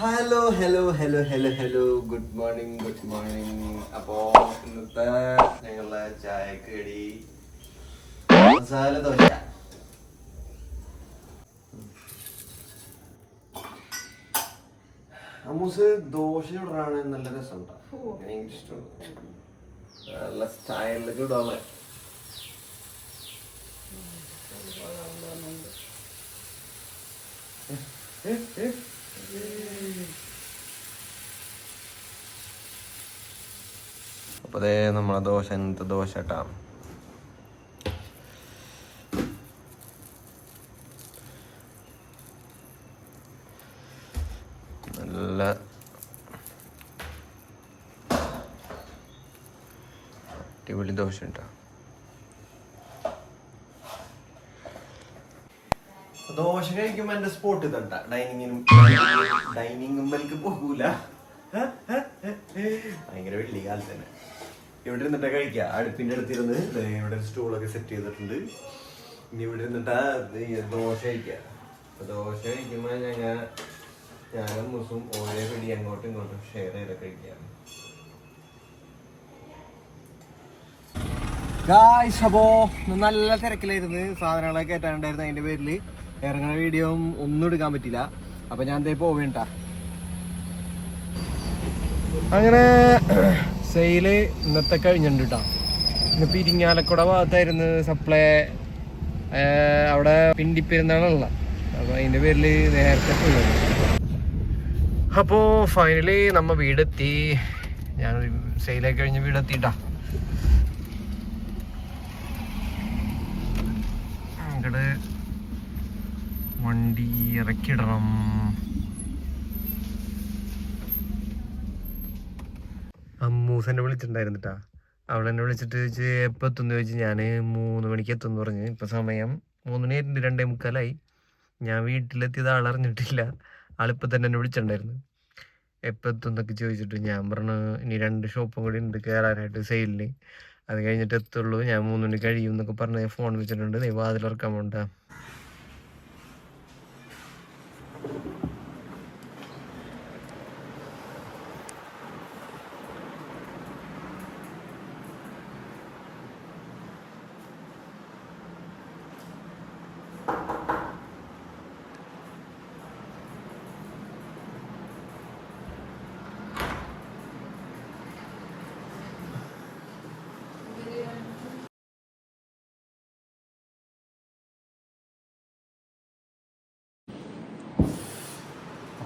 Hello hello hello hello hello good morning good morning അപ്പോ ഇന്നത്തെ ഞങ്ങളുടെ ചായക്കടി കടി മസാല ദോശ. അമ്മൂസ് ദോശ ചുടാണ് നല്ല രസമുണ്ടോ? എനിക്ക് ഇഷ്ടമുണ്ട് നല്ല സ്റ്റൈലിലൊക്കെ ഇടാമേ അപ്പൊ അതേ നമ്മളെ ദോശ ഇന്നത്തെ ദോശ കേട്ടാ നല്ല അടിപൊളി ദോശ ഉണ്ടാ ദോശ കഴിക്കുമ്പോ എന്റെ സ്പോട്ട് ഇതണ്ട. ഡൈനിങ്ങിനും ഡൈനിങ്ങുമ്പലേക്ക് പോകൂല. ഭയങ്കര വെള്ളി കാലത്ത് തന്നെ ഇവിടെ ഇരുന്നിട്ട് കഴിക്കുക അടുപ്പിന്റെ അടുത്തിരുന്ന് ഇവിടെ സ്റ്റൂളൊക്കെ സെറ്റ് ചെയ്തിട്ടുണ്ട്. ഇനി ഇവിടെ ഇരുന്നിട്ട് ദോശ കഴിക്കുക അപ്പൊ ദോശ കഴിക്കുമ്പോ ഞങ്ങ ഞാനും മുസും ഓരോ പിടി അങ്ങോട്ടും ഇങ്ങോട്ടും ഷെയർ ചെയ്ത് കഴിക്കുക ഗായ്സ് നല്ല തിരക്കിലായിരുന്നു. സാധനങ്ങളൊക്കെ കയറ്റാനുണ്ടായിരുന്നു അതിന്റെ പേരിൽ ഇറങ്ങുന്ന വീഡിയോ ഒന്നും എടുക്കാൻ പറ്റില്ല അപ്പൊ ഞാൻ ദേ പോവേണ്ട. അങ്ങനെ സെയിൽ ഇന്നത്തെ കഴിഞ്ഞിട്ടുണ്ട് കേട്ടോ ഇന്ന് പിരിങ്ങാലക്കുട ഭാഗത്തായിരുന്നു സപ്ലൈ അവിടെ പിണ്ടിപ്പെരുന്നാളുള്ള അപ്പോൾ അതിന്റെ പേരിൽ നേരത്തെ പോയി. അപ്പോൾ ഫൈനലി നമ്മ വീടെത്തി. ഞാൻ സെയിലൊക്കെ കഴിഞ്ഞ് വീടെത്തിട്ടാ അങ്ങട് വണ്ടി ഇറക്കിയിടണം അമ്മൂസെന്നെ വിളിച്ചിട്ടുണ്ടായിരുന്നിട്ടാ. അവൾ എന്നെ വിളിച്ചിട്ട് ചോദിച്ച് എപ്പോൾ എത്തുന്നു ചോദിച്ചു ഞാൻ മൂന്ന് മണിക്ക് എത്തുമെന്ന് പറഞ്ഞു. ഇപ്പം സമയം മൂന്ന് മണി ആയിട്ടുണ്ട് രണ്ടേ മുക്കാലായി. ഞാൻ വീട്ടിലെത്തിയത് ആളറിഞ്ഞിട്ടില്ല ആളിപ്പോൾ തന്നെ എന്നെ വിളിച്ചിട്ടുണ്ടായിരുന്നു. എപ്പോൾ എത്തും എന്നൊക്കെ ചോദിച്ചിട്ട്? ഞാൻ പറഞ്ഞു ഇനി രണ്ട് ഷോപ്പും കൂടി ഉണ്ട് കയറാനായിട്ട് സെയിലിന്. അത് കഴിഞ്ഞിട്ട് എത്തുള്ളൂ. ഞാൻ മൂന്ന് മണി കഴിയും എന്നൊക്കെ പറഞ്ഞ് ഫോൺ വെച്ചിട്ടുണ്ട് നീ വാതിലിറക്കാൻ പോണ്ട.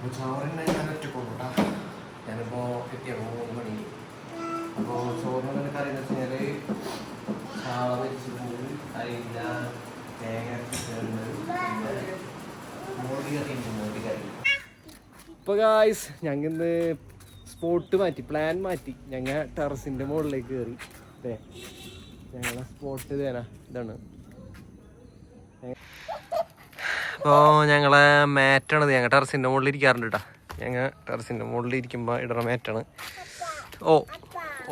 അപ്പോൾ ചോറിന് ഞാൻ ഒറ്റ കേട്ടോ ഞാനിപ്പോൾ എത്തിയ മൂന്ന് മണി. അപ്പോൾ ചോറിന് കറി എന്ന് വെച്ച് കഴിഞ്ഞാൽ ചാള മരിച്ചിട്ടുണ്ട് അരിയില്ല തേങ്ങ മോടി കറി മോടി കറി. ഇപ്പോൾ ഗായ്സ് ഞങ്ങൾ ഇന്ന് സ്പോട്ട് മാറ്റി പ്ലാൻ മാറ്റി. ഞങ്ങൾ ടെറസിന്റെ മുകളിലേക്ക് കയറി അതെ ഞങ്ങളെ സ്പോട്ട് ഇതേനാ ഇതാണ്. അപ്പോൾ ഞങ്ങളെ മാറ്റണത് ഞങ്ങൾ ടെറസിന്റെ മുകളിൽ ഇരിക്കാറുണ്ട് കേട്ടോ ഞങ്ങൾ ടെറസിന്റെ മുകളിൽ ഇരിക്കുമ്പോൾ ഇടണ മാറ്റാണ്. ഓ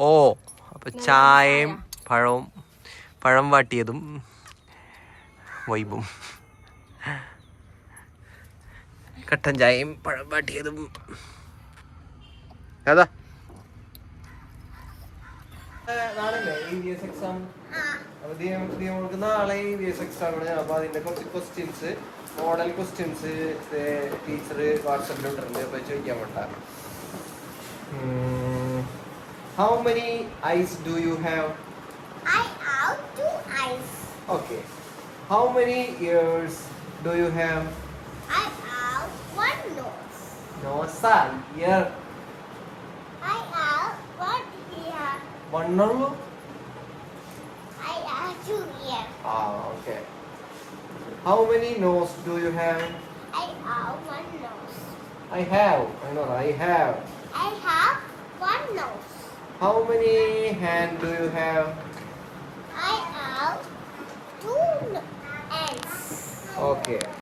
ഓ അപ്പോൾ ചായയും പഴവും പഴം വാട്ടിയതും വൈബും. കട്ടൻ ചായയും പഴം വാട്ടിയതും. അതാ നാളല്ലേ ഇ വി എസ് എക്സാം നാളെ ഇ വി എസ് എക്സാം ആണ്. അപ്പൊ അതിന്റെ കുറച്ച് ക്വസ്റ്റ്യൻസ് മോഡൽ ക്വസ്റ്റ്യൻസ് ടീച്ചർ വാട്സപ്പിൽ ഇട്ടിട്ടുണ്ട് അപ്പൊ ചോദിക്കാൻ വേണ്ട how many eyes do you have I have two eyes. Okay how many ears do you have I have one nose. നോസാ ear I have one ear. വണ്ണുള്ളൂ I have two ears. ആ okay how many nose do you have? I have one nose. I have. I know. I have. I have one nose. How many hand do you have? I have two hands. Okay.